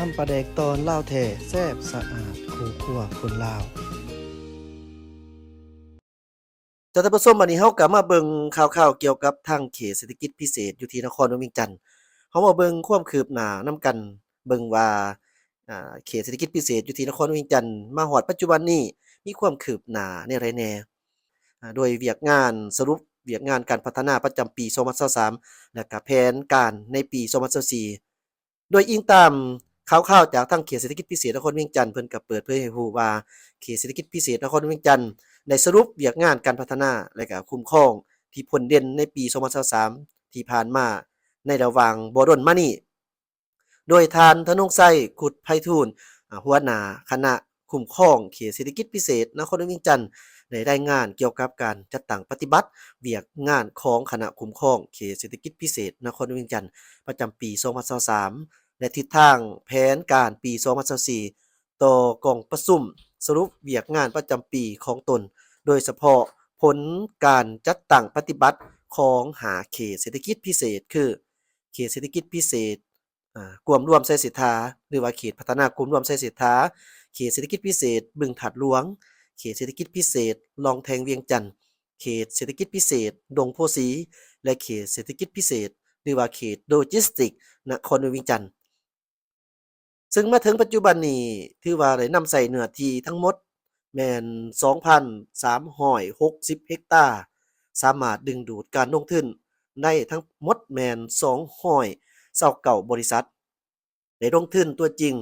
น้ำปลาแดกตอนเล่าวแท้แซ่บสะอาดคู่ครัวคนลาวจะท่านผู้ชมวันนี้เฮากลับมาเบิ่งข่าวๆเกี่ยวกับทางเขตเศรษฐกิจพิเศษอยู่ที่นครหลวงเวียงจันทน์เฮามาเบิ่งความคืบหน้านํกัน เบิ่งว่าอ่าเขตเศรษฐกิจพิเศษอยู่ที่นครหลวงเวียงจันทน์มาฮอดปัจจุบันนี้มีความคืบหน้าแนวใดแน่อ่าโดยเวียกงานสรุปเวียกงานการพัฒนาประจำปี2023และก็แผนการในปี2024โดยอิงตาม ข่าวๆจากทางเขตเศรษฐกิจพิเศษนครเวียงจันทน์เพิ่นก็เปิดเผยให้รู้ว่าเขตเศรษฐกิจพิเศษนครเวียงจันทน์ได้สรุปเวียกงานการพัฒนาและก็คุ้มครองที่ผลเด่นในปี 2023 ที่ผ่านมาในระหว่างบ่ดนมานี้โดยทานธนงไส้ขุดไพฑูรย์หัวหน้าคณะคุ้มครองเขตเศรษฐกิจพิเศษนครเวียงจันทน์ได้รายงานเกี่ยวกับการจัดตั้งปฏิบัติเวียกงานของคณะคุ้มครองเขตเศรษฐกิจพิเศษนครเวียงจันทน์ประจำปี 2023 และทิศทางแผนการปี 2024ต่อกองประสุมสรุปเวียกงานประจำปีของตน โดยเฉพาะผลการจัดตั้งปฏิบัติของหาเขตเศรษฐกิจพิเศษ คือเขตเศรษฐกิจพิเศษอ่ากวมรวมไสสิทธาหรือว่าเขตพัฒนากวมรวมไสสิทธาเขตเศรษฐกิจพิเศษ บึงถัดหลวง เขตเศรษฐกิจพิเศษ ลองแทงเวียงจันทน์เขตเศรษฐกิจพิเศษ ดงโพสี และเขตเศรษฐกิจพิเศษ หรือว่าเขตโลจิสติกนครเวียงจันทน์ ซึ่งมาถึงปัจจุบันนี้ถือว่าได้นำใส่เนื้อที่ทั้งหมด แมน2,360 เฮกตาร์ สามารถดึงดูดการลงทุนได้ทั้งหมดแมน229บริษัทได้ลงทุนตัวจริง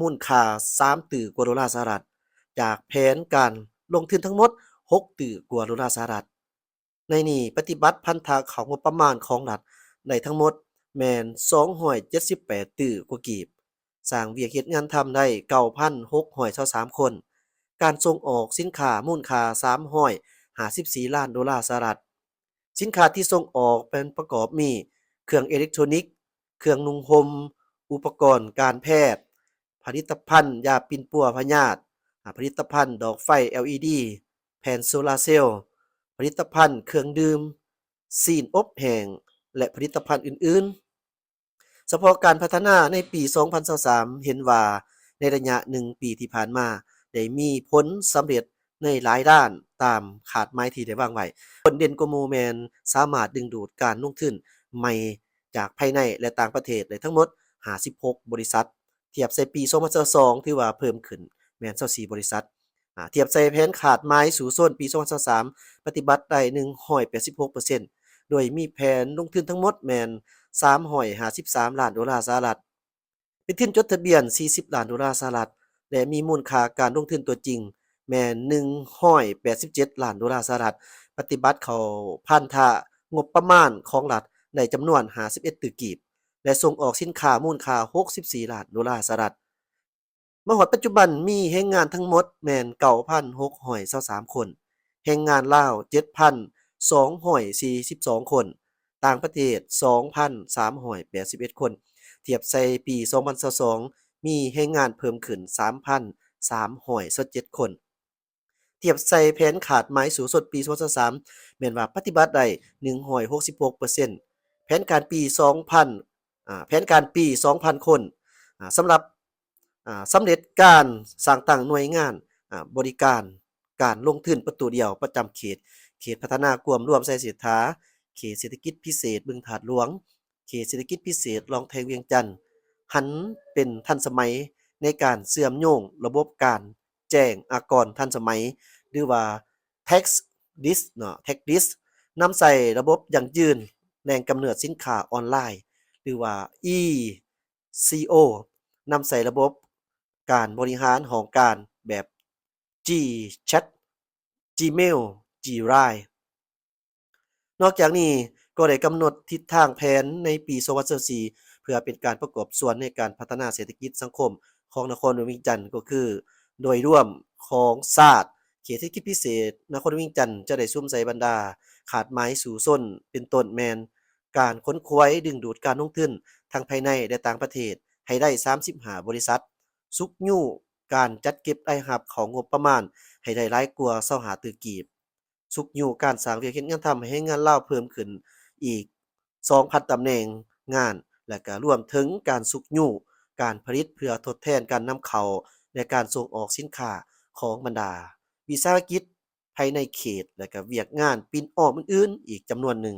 มูลค่า3ตื่อกว่าดอลลาร์สหรัฐ จากแผนการลงทุนทั้งหมด 6 ตื่อกว่าดอลลาร์สหรัฐ ในนี้ปฏิบัติพันธะของงบประมาณของรัฐได้ทั้งหมดแมน278ตื่อกว่ากีบ สร้างเวียกเฮ็ดงานทำได้9,623คน การส่งออกสินค้ามูลค่า354ล้านดอลลาร์สหรัฐ สินค้าที่ส่งออกเป็นประกอบมี เครื่องอิเล็กทรอนิกส์ เครื่องนุ่งห่ม อุปกรณ์การแพทย์ ผลิตภัณฑ์ยาปินปัวพยาธิผลิตภัณฑ์ดอกไฟ LED แผ่นโซลาร์เซลล์ ผลิตภัณฑ์เครื่องดื่ม ซีนอบแห้ง และผลิตภัณฑ์อื่น ๆ เฉพาะการพัฒนาในปี 2023 เห็นว่าในระยะ1ปีที่ผ่านมา ได้มีผลสำเร็จในหลายด้านตามขาดหมายที่ได้วางไว้ผลเด่นกว่าหมู่แมนสามารถดึงดูดการลงทุนใหม่จากภายในและต่างประเทศได้ทั้งหมด 56 บริษัท เทียบใส่ปี 2022ถือว่าเพิ่มขึ้นแมน24บริษัทเทียบใส่แผนขาดหมายสู่โซนปี 2023 ปฏิบัติได้186%โดยมีแผนลงทุนทั้งหมดแมน 353ล้านดอลลาร์สหรัฐ เป็นทุนจดทะเบียน 40 ล้านดอลลาร์สหรัฐ และมีมูลค่าการลงทุนตัวจริง แม่187ล้านดอลลาร์สหรัฐ ปฏิบัติเข้าพันธะงบประมาณของรัฐในจำนวน 51ตึกกีบ และส่งออกสินค้ามูลค่า 64ล้านดอลลาร์สหรัฐมาฮอดปัจจุบันมีแรงงานทั้งหมดแม่น9,623คน แรงงานลาว7,242 คน ต่างประเทศ 2,381 คน เทียบใส่ปี 2022 มีแรงงานเพิ่มขึ้น 3,327 คน เทียบใส่แผนขาดหมายสูงสุดปี 2023แม่นว่าปฏิบัติได้166%แผนการปี 2000อ่าแผนการปี 2,000 คนอ่าสำหรับอ่าสำเร็จการสร้างตั้งหน่วยงานอ่าบริการการลงทุนประตูเดียวประจำเขต เขตพัฒนากวมร่วมไสสิทธา เขตเศรษฐกิจพิเศษบึงถาดหลวง เขตเศรษฐกิจพิเศษลองแทงเวียงจันทน์หันเป็นทันสมัยในการเชื่อมโยงระบบการแจ้งอากรทันสมัย หรือว่า Tax Dis เนาะ Tax Dis นำใส่ระบบยั่งยืนแหล่งกำเนิดสินค้าออนไลน์ หรือว่า ECO นำใส่ระบบการบริหารของการแบบ GChat Gmail Grise นอกจากนี้ก็ได้กำหนดทิศทางแผนในปี2024เพื่อเป็นการประกอบส่วนในการพัฒนาเศรษฐกิจสังคมของนครวงเวียงจันทน์ก็คือ โดยร่วมของชาสติเขตเศรษฐกิจพิเศษ นครวงเวียงจันทน์จะได้ซุ่มใส่บรรดา ขาดหมายสู่ส้น เป็นต้นแมน การค้นคว้ยดึงดูดการลงทุนทั้งภายในและต่างประเทศให้ได้ 35 บริษัทสุกยู่การจัดเก็บรายรับของงบประมาณ ให้ได้หลายกลัว่า25ตึกกีบ สุกอยู่การสร้างเวียกเฮ็ดงานทำให้งานลาวเพิ่มขึ้นอีก 2,000ตำแหน่งงาน และก็รวมถึงการสุกอยู่การผลิตเพื่อทดแทนการนำเข้าและการส่งออกสินค้าของบรรดา วิสาหกิจภายในเขต และก็เวียกงานปิ่นออมอื่นๆอีกจำนวนหนึ่ง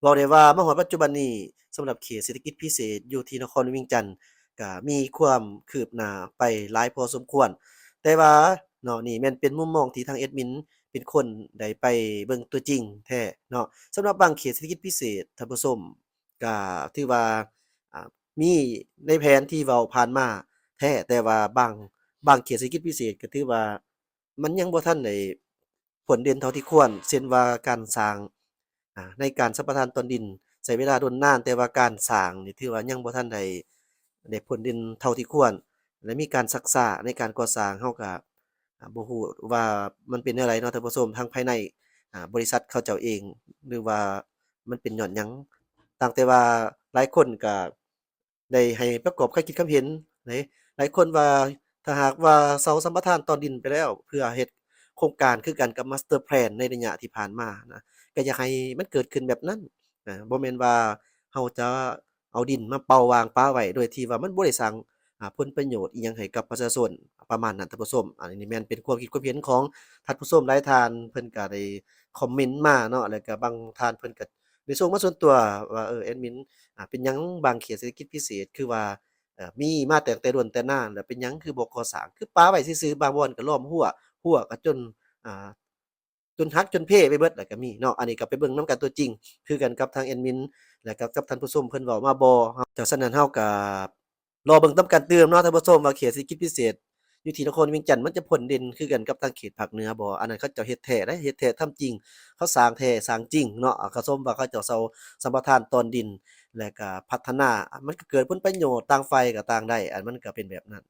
เว้าได้ว่ามาฮอปัจจุบันนี้สำหรับเขตเศรษฐกิจพิเศษอยู่ที่นครวียงจันทน์ก็มีความคืบหน้าไปหลายพอสมควร แต่ว่า เนาะนี่แม่นเป็นมุมมองที่ทางแอดมินเป็นคนได้ไปเบิ่งตัวจริงแท้เนาะสำหรับบางเขตเศรษฐกิจพิเศษท่านผู้ชมก็ถือว่ามีในแผนที่เว้าผ่านมาแท้แต่ว่าบางบางเขตเศรษฐกิจพิเศษก็ถือว่ามันยังบ่ทันได้ผลเด่นเท่าที่ควรเช่นว่าการสร้างอ่าในการสัมปทานตนดินใช้เวลาดนนานแต่ว่าการสร้างนี่ถือว่ายังบ่ทันได้ได้ผลดินเท่าที่ควร และมีการซักซ้าในการก่อสร้างเฮาก็ บ่ฮู้ว่ามันเป็นแนวใดเนาะท่านผู้ชมทางภายในอ่าบริษัทเขาเจ้าเอง หรือว่ามันเป็นญ้อนหยังต่างแต่ว่าหลายคนก็ได้ให้ประกอบความคิดความเห็นไหนหลายคนว่าถ้าหากว่าเซาสัมปทานตอนดินไปแล้ว เพื่อเฮ็ดโครงการคือกันกับมาสเตอร์แพลนในระยะที่ผ่านมานะก็อยากให้มันเกิดขึ้นแบบนั้นนะบ่แม่นว่าเราจะเอาดินมาเป่าวางปาไว้โดยที่ว่ามันบ่ได้สร้าง ผลประโยชน์อิหยังให้กับประชาชนประมาณนั้นท่านผู้ชมอันนี้แม่นเป็นความคิดความเห็นของท่านผู้ชมหลายท่านเพิ่นก็ได้คอมเมนต์มาเนาะแล้วก็บางท่านเพิ่นก็ได้ส่งมาส่วนตัวว่าเออแอดมินอ่าเป็นหยังบางเขตเศรษฐกิจพิเศษคือว่าเอ่อมีมาแต่แต่โดนแต่นาแล้วเป็นหยังคือบ่ก่อสร้างคือป้าไว้ซื่อๆบางบ่อนก็ล้อมรั้วรั้วก็จนอ่าจนฮักจนเพ่ไปเบิดแล้วก็มีเนาะอันนี้ก็ไปเบิ่งนํกันตัวจริง คือกันกับทางแอดมินและก็กับท่านผู้ชมเพิ่นเว้ามาบ่ครับจากฉะนั้นเฮาก็ รอเบิ่งนํกันเติมเนาะท่านผู้ชมว่าเขตเศรษฐกิจพิเศษอยู่ที่นครเวียงจันทน์มันจะผลเด่นคือกันกับทางเขตภาคเหนือบ่อันนั้นเขาเจ้าเฮ็ดแท้ได้เฮ็ดแท้ทำจริง เขาสร้างแท้สร้างจริงเนาะเขาสมว่าเขาเจ้าเซาสัมปทานตอนดิน และก็พัฒนา มันก็เกิดผลประโยชน์ต่างฝ่ายก็ต่างได้ อันมันก็เป็นแบบนั้น